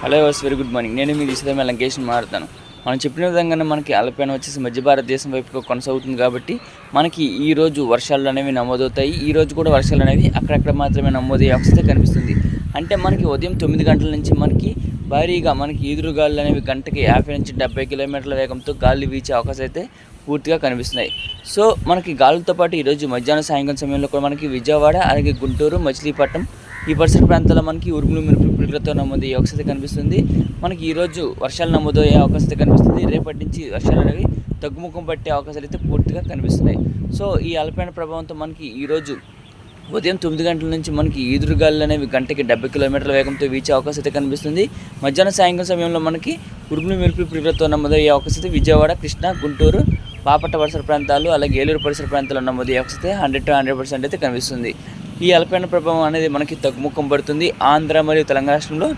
Hello వర్స్ very good morning నేను మీ దిశ లంకేషన్ మారుతాను. మనం చెప్పిన విధంగానే మనకి అలపైన వచ్చేసి మధ్య భారతదేశం వైపుగా కొనసాగుతుంది కాబట్టి మనకి ఈ రోజు వర్షాలు అనేవి నమోదవుతాయి. ఈ రోజు కూడా వర్షాలు అనేవి అక్కడక్కడ మాత్రమే నమోదయ్యే అవస్థ కనిపిస్తుంది. అంటే మనకి ఉదయం తొమ్మిది గంటల నుంచి మనకి భారీగా మనకి ఈదురు అనేవి గంటకి యాభై నుంచి డెబ్బై కిలోమీటర్ల వేగంతో గాలి వీచే అవకాశం అయితే పూర్తిగా కనిపిస్తున్నాయి. సో మనకి గాలులతో పాటు ఈరోజు మధ్యాహ్నం సాయంకాలం సమయంలో కూడా మనకి విజయవాడ అలాగే గుంటూరు మచిలీపట్నం ఈ పరిసర ప్రాంతాల్లో మనకి ఉరుములు మెరుపులు పిడుగులతో నమోదయ్యే అవకాశం కనిపిస్తుంది. మనకి ఈరోజు వర్షాలు నమోదయ్యే అవకాశం కనిపిస్తుంది. రేపటి నుంచి వర్షాలు అనేవి తగ్గుముఖం పట్టే అవకాశాలు అయితే పూర్తిగా కనిపిస్తున్నాయి. సో ఈ అల్పైన ప్రభావంతో మనకి ఈరోజు ఉదయం తొమ్మిది గంటల నుంచి మనకి ఈదురుగాలు అనేవి గంటకి డెబ్బై కిలోమీటర్ల వేగంతో వీచే అవకాశం అయితే కనిపిస్తుంది. మధ్యాహ్నం సాయంకాలం సమయంలో మనకి ఉరుములు మెరుపులు పిడుగులతో నమోదయ్యే అవకాశం విజయవాడ కృష్ణా గుంటూరు బాపట్ల పరిసర ప్రాంతాలు అలాగే ఏలూరు పరిసర ప్రాంతాల్లో నమోదయ్యే అవకాశం హండ్రెడ్ టు హండ్రెడ్ పర్సెంట్ అయితే కనిపిస్తుంది. ఈ అల్పీడన ప్రభావం అనేది మనకి తగ్గుముఖం పడుతుంది. ఆంధ్ర మరియు తెలంగాణ రాష్ట్రంలో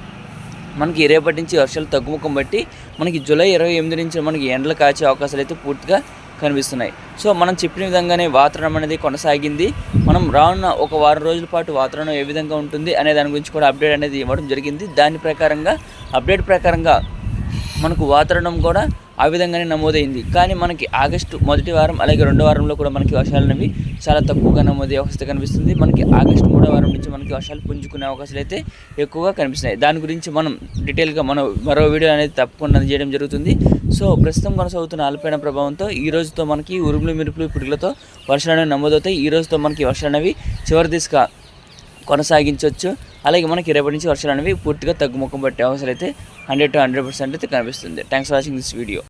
మనకి రేపటి నుంచి వర్షాలు తగ్గుముఖం బట్టి మనకి జూలై ఇరవై ఎనిమిది నుంచి మనకి ఎండలు కాచే అవకాశాలు అయితే పూర్తిగా కనిపిస్తున్నాయి. సో మనం చెప్పిన విధంగానే వాతావరణం అనేది కొనసాగింది. మనం రానున్న ఒక వారం రోజుల పాటు వాతావరణం ఏ విధంగా ఉంటుంది అనే దాని గురించి కూడా అప్డేట్ అనేది ఇవ్వడం జరిగింది. దాని ప్రకారంగా అప్డేట్ ప్రకారంగా మనకు వాతావరణం కూడా ఆ విధంగానే నమోదైంది. కానీ మనకి ఆగస్టు మొదటి వారం అలాగే రెండో వారంలో కూడా మనకి వర్షాలు అనేవి చాలా తక్కువగా నమోదయ్యే అవస్థ కనిపిస్తుంది. మనకి ఆగస్టు మూడో వారం నుంచి మనకి వర్షాలు పుంజుకునే అవకాశాలు అయితే ఎక్కువగా కనిపిస్తున్నాయి. దాని గురించి మనం డీటెయిల్గా మనం మరో వీడియో అనేది తప్పకుండా చేయడం జరుగుతుంది. సో ప్రస్తుతం కొనసాగుతున్న అల్పైన ప్రభావంతో ఈ రోజుతో మనకి ఉరుములు మెరుపులు పిడుగులతో వర్షాలు అనేవి నమోదవుతాయి. ఈ రోజుతో మనకి వర్షాలు అనేవి చివరి దిశగా కొనసాగించవచ్చు. అలాగే మనకి రేపటి నుంచి వర్షాలు అనేవి పూర్తిగా తగ్గుముఖం పట్టే అవసరం అయితే హండ్రెడ్ టు హండ్రెడ్ పర్సెంట్ అయితే కనిపిస్తుంది. Thanks for watching this video